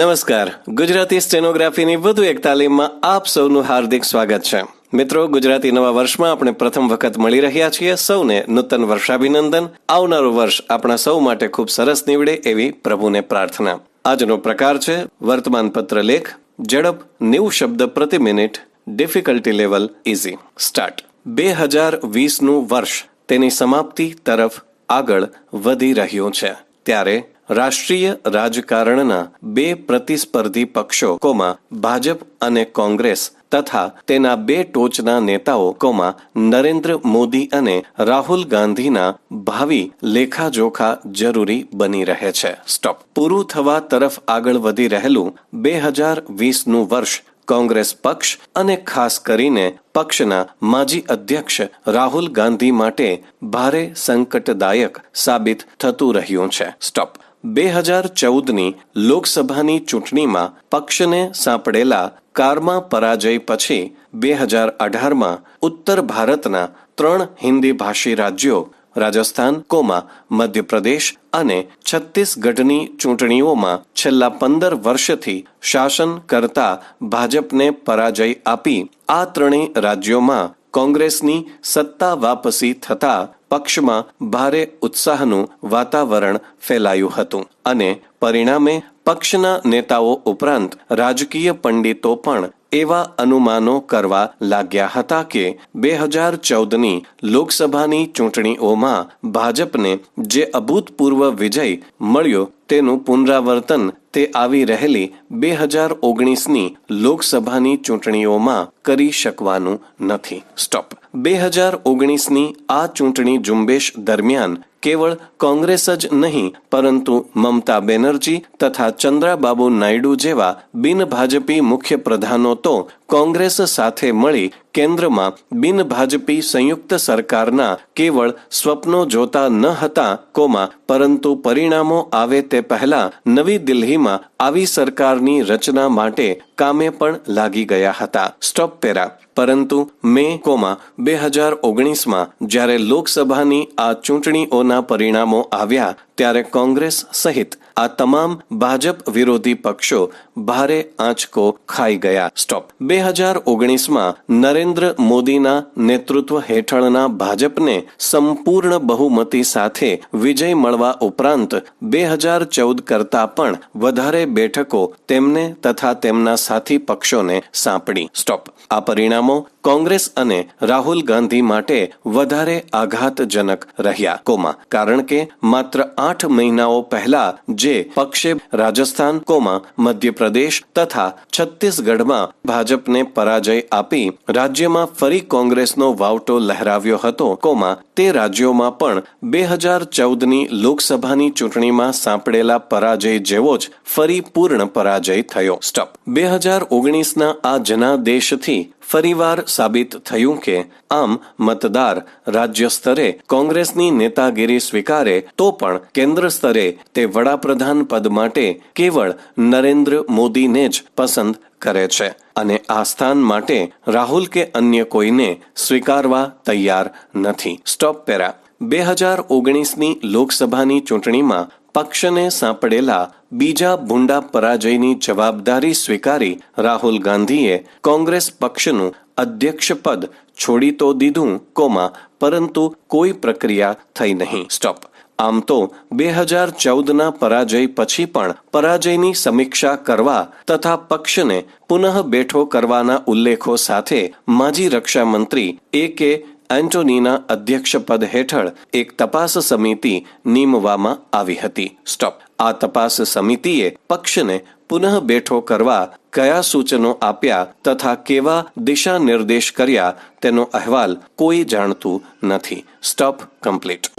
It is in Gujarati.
નમસ્કાર. ગુજરાતી સ્ટેનોગ્રાફીની વધુ એક તાલીમમાં આપ સૌનું હાર્દિક સ્વાગત છે. મિત્રો, ગુજરાતી નવા વર્ષમાં આપણે પ્રથમ વખત મળી રહ્યા છીએ સૌને નૂતન વર્ષાભિનંદન. આવનારું વર્ષ આપણા સૌ માટે ખૂબ સરસ નીવડે એવી પ્રભુને પ્રાર્થના. આજનો પ્રકાર છે વર્તમાન પત્ર લેખ, ઝડપ, નેવું શબ્દ પ્રતિ minute difficulty level easy start બે હજાર વીસનું વર્ષ તેની સમાપ્તિ તરફ આગળ વધી રહ્યું છે. ત્યારે રાષ્ટ્રીય રાજકારણના બે પ્રતિસ્પર્ધી પક્ષો કોમાં ભાજપ અને કોંગ્રેસ તથા તેના બે ટોચના નેતાઓ કોમાં નરેન્દ્ર મોદી અને રાહુલ ગાંધીના ભાવિ લેખાજોખા જરૂરી બની રહે છે. સ્ટોપ પૂરું થવા તરફ આગળ વધી રહેલું બે હજાર વીસનું વર્ષ કોંગ્રેસ પક્ષ અને ખાસ કરીને પક્ષના માજી અધ્યક્ષ રાહુલ ગાંધી માટે ભારે સંકટદાયક સાબિત થતું રહ્યું છે. સ્ટોપ બે હજાર ચૌદની લોકસભાની ચૂંટણીમાં પક્ષને સાંપડેલા કારમાં પરાજય પછી બે હજાર અઢારમાં ઉત્તર ભારતના ત્રણ હિન્દી ભાષી રાજ્યો રાજસ્થાન, કોમાં, મધ્યપ્રદેશ અને છત્તીસગઢની ચૂંટણીઓમાં છેલ્લા પંદર વર્ષથી શાસન કરતા ભાજપને પરાજય આપી આ ત્રણેય રાજ્યોમાં કોંગ્રેસની સત્તા વાપસી થતા પક્ષમાં ભારે ઉત્સાહનું વાતાવરણ ફેલાયું હતું અને પરિણામે પક્ષના નેતાઓ ઉપરાંત રાજકીય પંડિતો પણ એવા અનુમાનો કરવા લાગ્યા હતા કે બે હજાર ચૌદની લોકસભાની ચૂંટણીઓમાં ભાજપને જે અભૂતપૂર્વ વિજય મળ્યો તેનું પુનરાવર્તન તે આવી રહેલી બે હજાર ઓગણીસની લોકસભાની ચૂંટણીઓમાં કરી શકવાનું નથી. સ્ટોપ બે હજાર ઓગણીસની આ ચૂંટણી ઝુંબેશ દરમિયાન કેવળ કોંગ્રેસ જ નહીં પરંતુ મમતા બેનર્જી તથા ચંદ્રાબાબુ નાયડુ જેવા બિનભાજપી મુખ્ય પ્રધાનો તો કોંગ્રેસ સાથે મળી કેન્દ્રમાં બિનભાજપી સંયુક્ત સરકારના કેવળ સ્વપ્નો જોતા ન હતા, કોમાં, પરંતુ પરિણામો આવે તે પહેલા નવી દિલ્હીમાં આવી સરકારની રચના માટે કામે પણ લાગી ગયા હતા. Stop para. પરંતુ મે, કોમાં, બે હજાર ઓગણીસમાં જ્યારે લોકસભાની આ ચૂંટણીઓના પરિણામો આવ્યા ત્યારે કોંગ્રેસ સહિત આ તમામ ભાજપ વિરોધી પક્ષો ભારે આંચકો ખાઈ ગયા. સ્ટોપ બે હજાર ઓગણીસમાં નરેન્દ્ર મોદીના નેતૃત્વ હેઠળના ભાજપને સંપૂર્ણ બહુમતી સાથે વિજય મળવા ઉપરાંત બે હજાર ચૌદ કરતા પણ વધારે બેઠકો તેમને તથા તેમના સાથી પક્ષોને સાંપડી. સ્ટોપ આ પરિણામો કોંગ્રેસ અને રાહુલ ગાંધી માટે વધારે આઘાતજનક રહ્યા. કોમાં. કારણ કે માત્ર આઠ મહિનાઓ પહેલા જે પક્ષે રાજસ્થાન કોમાં મધ્યપ્રદેશ તથા છત્તીસગઢમાં ભાજપને પરાજય આપી રાજ્યમાં ફરી કોંગ્રેસનો વાવટો લહેરાવ્યો હતો કોમાં તે રાજ્યોમાં પણ બે હજાર ચૌદની લોકસભાની ચૂંટણીમાં સાંપડેલા પરાજય જેવો જ ફરી પૂર્ણ પરાજય થયો સ્ટપ બે હજાર ઓગણીસના આ જનાદેશથી ફરીવાર સાબિત થયું કે આમ મતદાર રાજ્ય સ્તરે કોંગ્રેસની નેતાગીરી સ્વીકારે તો પણ કેન્દ્ર સ્તરે તે વડાપ્રધાન પદ માટે કેવળ નરેન્દ્ર મોદીને જ પસંદ કરે છે. અને આ સ્થાન માટે રાહુલ કે અન્ય કોઈને સ્વીકારવા તૈયાર નથી. Stop para. બે હજાર ઓગણીસની લોકસભાની ચૂંટણીમાં પક્ષને સાંપડેલા બીજા ભૂંડા પરાજયની જવાબદારી સ્વીકારી રાહુલ ગાંધીએ કોંગ્રેસ પક્ષનું અધ્યક્ષ પદ છોડી તો દીધું, કોમાં, પરંતુ કોઈ પ્રક્રિયા થઈ નહીં. સ્ટોપ. આમ તો બે હજાર ચૌદના પરાજય પછી પણ પરાજયની સમીક્ષા કરવા તથા પક્ષને પુનઃ બેઠો કરવાના ઉલ્લેખો સાથે માજી રક્ષામંત્રી એ કે એન્ટોનીના અધ્યક્ષપદ હેઠળ એક તપાસ સમિતિ નીમવામાં આવી હતી. સ્ટોપ. આ તપાસ સમિતિએ પક્ષને પુનઃ બેઠો કરવા કયા સૂચનો આપ્યા તથા કેવા દિશા નિર્દેશ કર્યા તેનો અહેવાલ કોઈ જાણતું નથી. Stop complete.